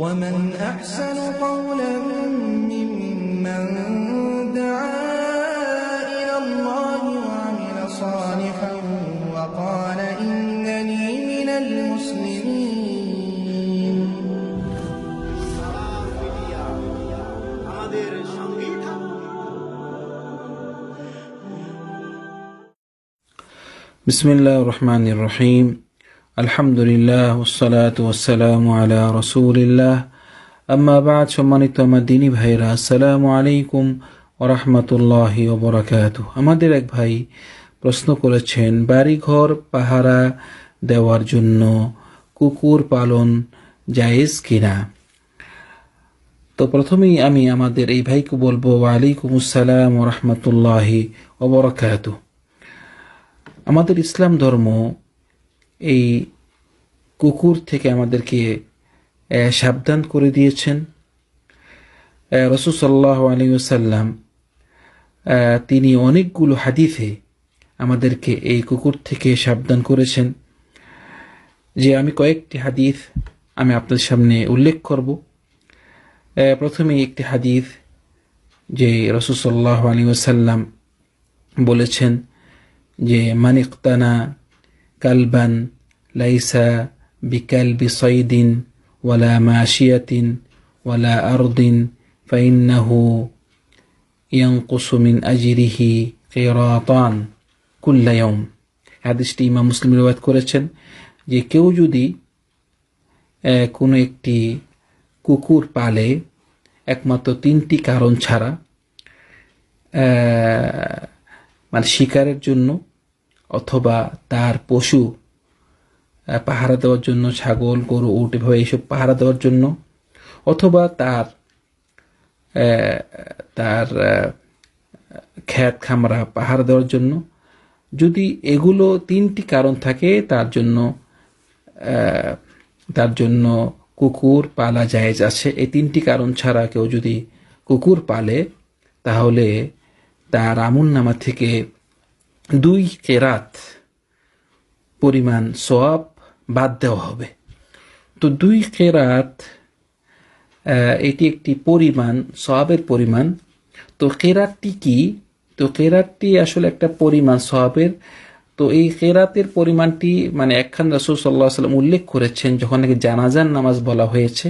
ومن أحسن قولا ممن دعا إلى الله وعمل صالحا وقال إنني من المسلمين. بسم الله الرحمن الرحيم. আলহামদুলিল্লাহ ওসালাত ওসালাম আলা রসুলিল্লাহ। আম্মা বাদ, সম্মানিত আমার দিনী ভাইরা আসসালামু আলাইকুম ওরহমতুল্লাহ ওবরাকাত আমাদের এক ভাই প্রশ্ন করেছেন, বাড়িঘর পাহারা দেওয়ার জন্য কুকুর পালন জায়েজ কিনা? তো প্রথমেই আমি আমাদের এই ভাইকে বলব, ওয়ালাইকুম আসসালাম রহমতুল্লাহি ওবরাকাত আমাদের ইসলাম ধর্ম এই কুকুর থেকে আমাদেরকে সাবধান করে দিয়েছেন। রসুল সাল্লাহ আলিয়াল্লাম তিনি অনেকগুলো হাদিফে আমাদেরকে এই কুকুর থেকে সাবধান করেছেন। যে আমি কয়েকটি হাদিস আমি আপনাদের সামনে উল্লেখ করব। প্রথমে একটি হাদিস যে রসুল সাল্লাহ আলিয়াল্লাম বলেছেন যে মানিকতানা কালবান লাইসা বিকালবি সৈদিন ওয়ালা মাশিয়াতিন ওয়ালা আরদিন ফাইন্নাহু ইয়াংকুসু মিন আজরিহি কিরাতান কুল্লা ইয়াউম। হাদিসটি ইমাম মুসলিম রিওয়ায়াত করেছেন যে কেউ যদি কোনো একটি কুকুর পালে একমাত্র তিনটি কারণ ছাড়া মানে শিকারের জন্য অথবা তার পশু পাহারা দেওয়ার জন্য, ছাগল, গরু, উট এভাবে এইসব পাহারা দেওয়ার জন্য, অথবা তার তার খ্যাত খামরা পাহারা দেওয়ার জন্য। যদি এগুলো তিনটি কারণ থাকে, তার জন্য তার জন্য কুকুর পালা জায়েজ আছে। এই তিনটি কারণ ছাড়া কেউ যদি কুকুর পালে, তাহলে তার আমুল নামা থেকে দুই কেরাত পরিমাণ সোয়াব বাদ দেওয়া হবে। তো দুই কেরাত এটি একটি পরিমাণ সোয়াবের পরিমাণ। তো কেরাতটি কি? তো কেরাতটি আসলে একটা পরিমাণ সোয়াবের তো এই কেরাতের পরিমাণটি মানে একখান রাসুল সাল্লাহ সাল্লাম উল্লেখ করেছেন যখন নাকি জানাজান নামাজ বলা হয়েছে।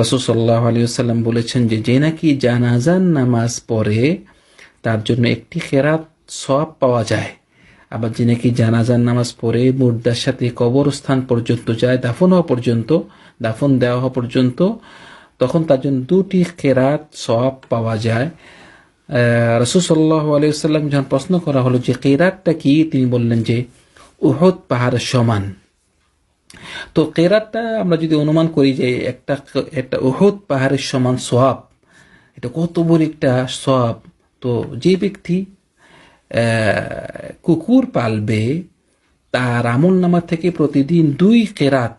রাসুল সাল্লাহ আলী সাল্লাম বলেছেন যে যে নাকি জানাজান নামাজ পড়ে, তার জন্য একটি খেরাত সব পাওয়া যায়। আবার যে নাকি জানাজার নামাজ পড়ে মুর্দার সাথে কবরস্থান পর্যন্ত যায়, দাফন হওয়া পর্যন্ত, দাফন দেওয়া হওয়া পর্যন্ত, তখন তার জন্য দুটি খেরাত সব পাওয়া যায়। রসুল সাল্লাহ আলিয়াল্লাম যখন প্রশ্ন করা হলো যে কেরাতটা কি, তিনি বললেন যে উহদ পাহাড়ের সমান। তো কেরাতটা আমরা যদি অনুমান করি যে একটা একটা উহদ পাহাড়ের সমান সোয়াব এটা কত বড় একটা সোয়াব তো যে ব্যক্তি কুকুর পালবে তার আমল নামা থেকে প্রতিদিন দুই কেরাত।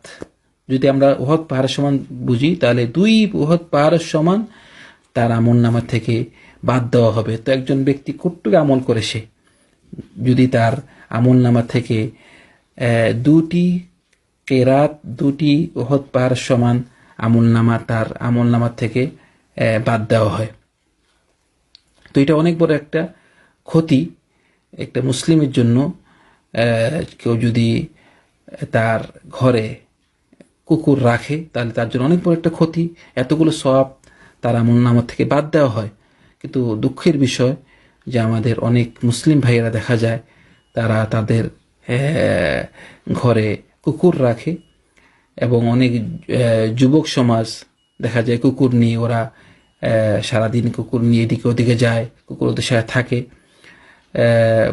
যদি আমরা উহদ পাহাড়ের সমান বুঝি, তাহলে দুই উহদ পাহাড়ের সমান তার আমল নামা থেকে বাদ দেওয়া হবে। তো একজন ব্যক্তি কটুক আমল করেছে, যদি তার আমল নামা থেকে দুটি কেরাত, দুটি ওহদ পাহাড় সমান আমল নামা তার আমল নামা থেকে বাদ দেওয়া হয়। তো এটা অনেক বড় একটা ক্ষতি। একটা মুসলিমের জন্য কেউ যদি তার ঘরে কুকুর রাখে, তাহলে তার জন্য অনেক বড় একটা ক্ষতি। এতগুলো সব তার আমল নামা থেকে বাদ দেওয়া হয়। কিন্তু দুঃখের বিষয় যে আমাদের অনেক মুসলিম ভাইয়েরা দেখা যায়, তারা তাদের ঘরে কুকুর রাখে এবং অনেক যুবক সমাজ দেখা যায় কুকুর নিয়ে ওরা সারাদিন কুকুর নিয়ে এদিকে ওদিকে যায়, কুকুর ওদের সাথে থাকে।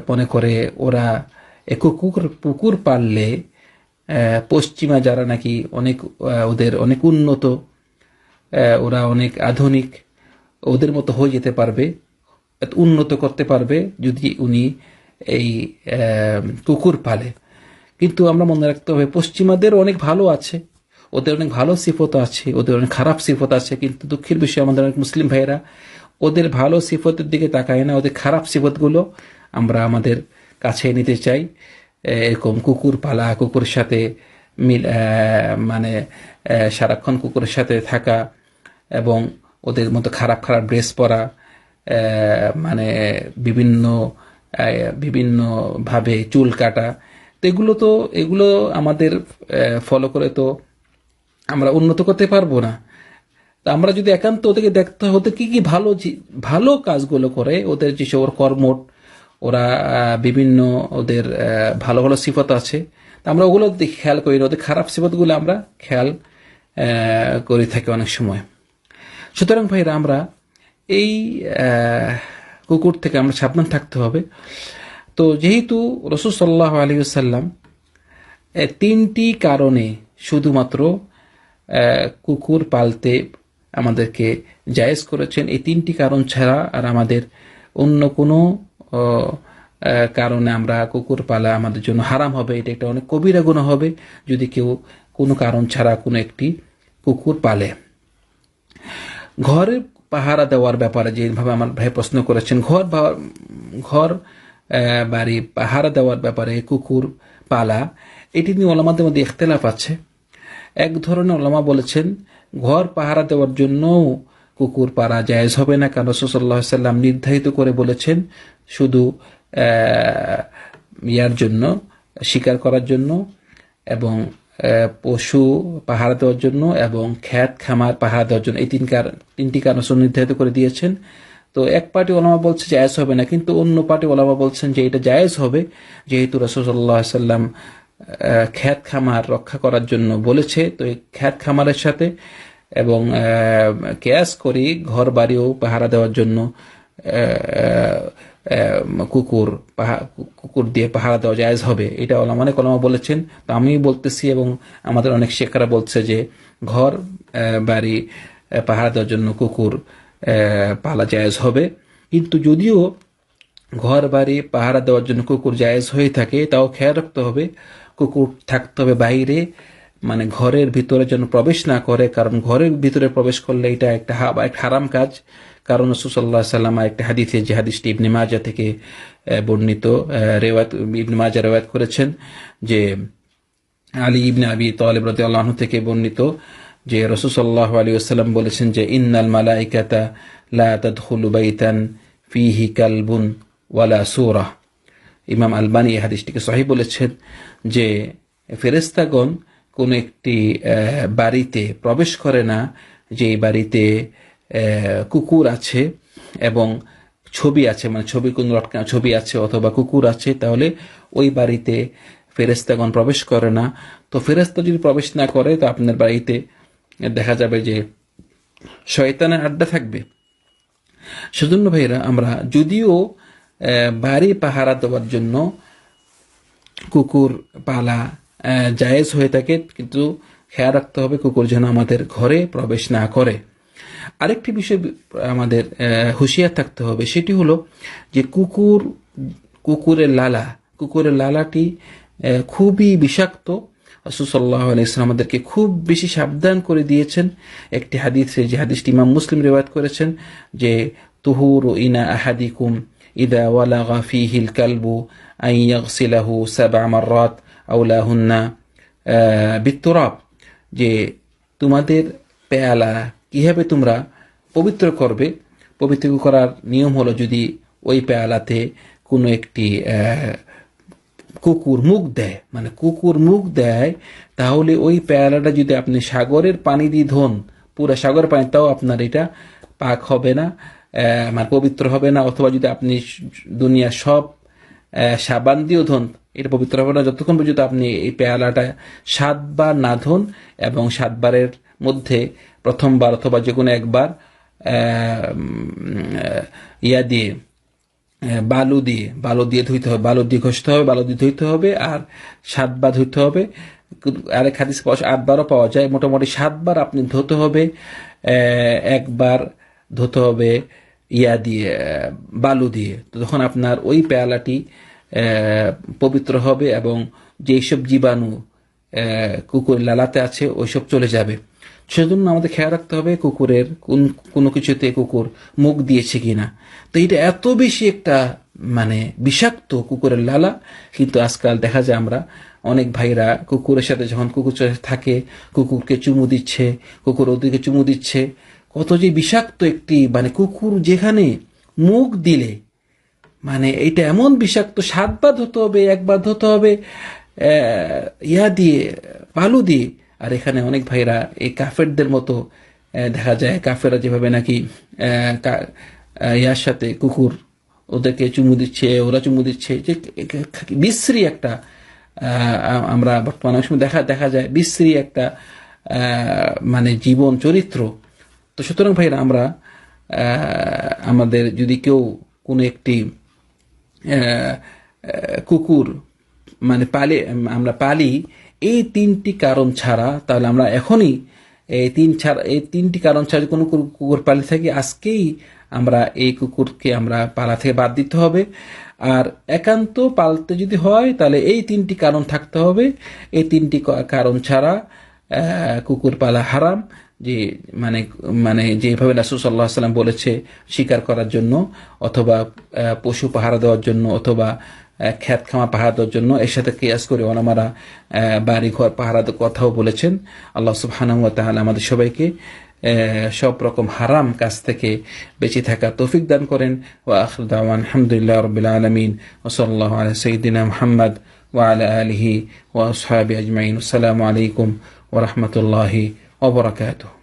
মনে করে ওরা কুকুর, পুকুর পাললে পশ্চিমা যারা নাকি অনেক ওদের অনেক উন্নত ওরা অনেক আধুনিক, ওদের মতো হয়ে যেতে পারবে, উন্নত করতে পারবে যদি উনি এই কুকুর পালে। কিন্তু আমরা মনে রাখতে হবে, পশ্চিমাদের অনেক ভালো আছে, ওদের অনেক ভালো সিফত আছে, ওদের অনেক খারাপ সিফত আছে, কিন্তু দুঃখের বিষয় আমাদের অনেক মুসলিম ভাইয়েরা ওদের ভালো সিফতের দিকে তাকায় না, ওদের খারাপ সিফতগুলো আমরা আমাদের কাছে নিতে চাই। এরকম কুকুর পালা, কুকুরের সাথে মিল মানে সারাক্ষণ কুকুরের সাথে থাকা এবং ওদের মতো খারাপ খারাপ ড্রেস পরা মানে বিভিন্ন বিভিন্নভাবে চুল কাটা, তো এগুলো তো, এগুলো আমাদের ফলো করে তো আমরা উন্নত করতে পারব না। তা আমরা যদি একান্ত ওদেরকে দেখতে হয়, ওদের কি কি ভালো ভালো কাজগুলো করে, ওদের যেসব ওর কর্মট, ওরা বিভিন্ন ওদের ভালো ভালো সিফত আছে, তা আমরা ওগুলো খেয়াল করি না, ওদের খারাপ সিফতগুলো আমরা খেয়াল করে থাকি অনেক সময়। সুতরাং ভাইরা, আমরা এই কুকুর থেকে আমরা সাবধান থাকতে হবে। তো যেহেতু রসুল সাল্লাহ আলী সাল্লাম তিনটি কারণে শুধুমাত্র কুকুর পালতে আমাদেরকে জায়েজ করেছেন। এই তিনটি কারণ ছাড়া আর আমাদের অন্য কোনো কারণে আমরা কুকুর পালা আমাদের জন্য হারাম হবে। এটা একটা অনেক কবিরা গুণ হবে যদি কেউ কোনো কারণ ছাড়া কোনো একটি কুকুর পালে। ঘরে পাহারা দেওয়ার ব্যাপারে যেভাবে আমার ভাই প্রশ্ন করেছেন, ঘর ঘর বাড়ি পাহারা দেওয়ার ব্যাপারে কুকুর পালা, এটি নিয়ে ওলামাদের মধ্যে ইখতলাফ আছে। এক ধরনের ওলামা বলেছেন ঘর পাহারা দেওয়ার জন্য কুকুর পাড়া জায়েজ হবে না। কারণ রসুল্লাহ সাল্লাম নির্ধারিত করে বলেছেন, শুধু ইয়ার জন্য, শিকার করার জন্য এবং পশু পাহারা দেওয়ার জন্য এবং খ্যাত খামার পাহারা দেওয়ার জন্য। এই তিন কারণ তিনটি কারণ নির্ধারিত করে দিয়েছেন। তো এক পার্টি ওলামা বলছে জায়েজ হবে না, কিন্তু অন্য পার্টি ওলামা বলছেন যে এটা জায়েজ হবে, যেহেতু রসুল্লাহ সাল্লাম খ্যাত খামার রক্ষা করার জন্য বলেছে। তো এই খ্যাত খামারের সাথে এবং ক্যাশ করি ঘর বাড়িও পাহারা দেওয়ার জন্য কুকুর কুকুর দিয়ে পাহারা দেওয়া জায়জ হবে। এটা অনেক ওলামা বলেছেন। তো আমি বলতেছি এবং আমাদের অনেক শেখারা বলছে যে ঘর বাড়ি পাহারা দেওয়ার জন্য কুকুর পালা জায়জ হবে। কিন্তু যদিও ঘর, বাড়ি, পাহারা দেওয়ার জন্য কুকুর জায়েজ হয়ে থাকে, তাও খেয়াল রাখতে হবে কুকুর থাকতে হবে বাইরে মানে ঘরের ভিতরে যেন প্রবেশ না করে, কারণ ঘরের ভিতরে প্রবেশ করলে এটা একটা হারাম কাজ। কারণ রসুল্লাহ সাল্লাম একটা হাদিসে যে হাদিসটি ইবনে মাজা থেকে বর্ণিত রেওয়াত ইবনে মাজা রেওয়াত করেছেন যে আলী ইবনে আবি তালিব রাদিয়াল্লাহু আনহু থেকে বর্ণিত যে রাসূলুল্লাহ আলাইহি ওয়াসাল্লাম বলেছেন যে, ইন্নাল মালাইকাতা লা তাদখুলু বাইতান ফিহি কালবুন ওয়ালা সূরা। ইমাম আলবানী এই হাদিসটিকে সহিহ বলেছেন। যে ফেরেশতাগণ কোন একটি বাড়িতে প্রবেশ করে না, যে বাড়িতে কুকুর আছে এবং ছবি আছে মানে ছবি কোন লটকা- ছবি আছে অথবা কুকুর আছে, তাহলে ওই বাড়িতে ফেরেস্তাগণ প্রবেশ করে না। তো ফেরেস্তা যদি প্রবেশ না করে, তো আপনার বাড়িতে দেখা যাবে যে শয়তানের আড্ডা থাকবে। সেজন্য ভাইরা আমরা যদিও বাড়ি পাহারা দেওয়ার জন্য কুকুর পালা জায়েজ হয়ে থাকে, কিন্তু খেয়াল রাখতে হবে কুকুর যেন আমাদের ঘরে প্রবেশ না করে। আরেকটি বিষয় আমাদের হুঁশিয়ার থাকতে হবে, সেটি হলো যে কুকুর, কুকুরের লালা, কুকুরের লালাটি খুবই বিষাক্ত। রসুল্লাহ ইসলাম আমাদেরকে খুব বেশি সাবধান করে দিয়েছেন। একটি হাদিসে যে হাদিসটি ইমাম মুসলিম রেওয়ায়ত করেছেন যে, তুহুর ইনা আহাদিকুম ইদা ওয়ালাগা হিল কালবু আন ইয়াগসিলাহু সাবআ মাররাত আউলাহুন্না বিত্তরাব যে তোমাদের পেয়ালা কীভাবে তোমরা পবিত্র করবে? পবিত্র করার নিয়ম হলো যদি ওই পেয়ালাতে কোনো একটি কুকুর মুখ দেয় মানে কুকুর মুখ দেয়, তাহলে ওই পেয়ালাটা যদি আপনি সাগরের পানি দিয়ে ধোন, পুরো সাগরের পানি, তাও আপনার এটা পাক হবে না মানে পবিত্র হবে না, অথবা যদি আপনি দুনিয়া সব সাবান দিয়েও ধোন। এটা পবিত্র হবে না যতক্ষণ পর্যন্ত আপনি এই পেয়ালাটা সাতবার না ধোন এবং সাতবারের মধ্যে প্রথমবার অথবা যে কোনো একবার ইয়া দিয়ে বালু দিয়ে বালু দিয়ে ধুইতে হবে। বালু দিয়ে ঘষতে হবে, বালু দিয়ে ধুইতে হবে আর সাতবার ধুইতে হবে। আরেক হাদিস আটবারও পাওয়া যায়। মোটামুটি সাতবার আপনি ধুতে হবে। একবার ধুতে হবে ইয়া দিয়ে বালু দিয়ে তো তখন আপনার ওই পেয়ালাটি পবিত্র হবে এবং যেসব জীবাণু আহ, কুকুরের লালাতে আছে ওইসব চলে যাবে। সেজন্য আমাদের খেয়াল রাখতে হবে কুকুরের কোন কোনো কিছুতে কুকুর মুখ দিয়েছে কিনা। তো এটা এত বেশি একটা মানে বিষাক্ত কুকুরের লালা কিন্তু আজকাল দেখা যায় আমরা অনেক ভাইরা কুকুরের সাথে যখন কুকুর থাকে কুকুরকে চুমু দিচ্ছে কুকুর ওদিকে চুমু দিচ্ছে কত যে বিষাক্ত একটি মানে কুকুর যেখানে মুখ দিলে মানে এটা এমন বিষাক্ত সাতবার ধুতে হবে একবার ধুতে হবে ইয়া দিয়ে, পালু দিয়ে। আর এখানে অনেক ভাইরা, এই কাফেরদের মতো দেখা যায় কাফেরা যেভাবে নাকি ইয়ার সাথে কুকুর ওদেরকে চুমু দিচ্ছে, ওরা চুমু দিচ্ছে, যে বিশ্রী একটা আমরা বর্তমানে দেখা দেখা যায়, বিশ্রী একটা মানে জীবন চরিত্র। তো সুতরাং ভাইরা আমরা আমাদের যদি কেউ কোনো একটি কুকুর মানে পালি, আমরা পালি, এই তিনটি কারণ ছাড়া তাহলে আমরা এখনই এই তিন ছাড়া, এই তিনটি কারণ ছাড়া কোনো কুকুর পালি থাকি, আজকেই আমরা এই কুকুরকে আমরা পালা থেকে বাদ দিতে হবে। আর একান্ত পালতে যদি হয়, তাহলে এই তিনটি কারণ থাকতে হবে। এই তিনটি কারণ ছাড়া কুকুর পালা হারাম, যে মানে মানে যেভাবে রাসুল সাল্লাহ সাল্লাম বলেছে, শিকার করার জন্য অথবা পশু পাহারা দেওয়ার জন্য অথবা খ্যাত খামা পাহারা দেওয়ার জন্য এর সাথে কেয়াস করে অনামারা বাড়ি ঘর পাহারা কথাও বলেছেন। আল্লাহ সুবহানাহু ওয়া আমাদের সবাইকে সব রকম হারাম কাজ থেকে বেঁচে থাকা তৌফিক দান করেন। ও আখির দাওয়ান, আলহামদুলিল্লাহ রাব্বিল আলামিন। ওয়া সাল্লাল্লাহু আলা সাইয়্যিদিনা মুহাম্মদ ওয়া আলা আলিহি ওয়া আসহাবিহি আজমাইন। আসসালামু আলাইকুম ওরহমতুল্লাহি রাহমাতুল্লাহি ওয়া বারাকাতুহু।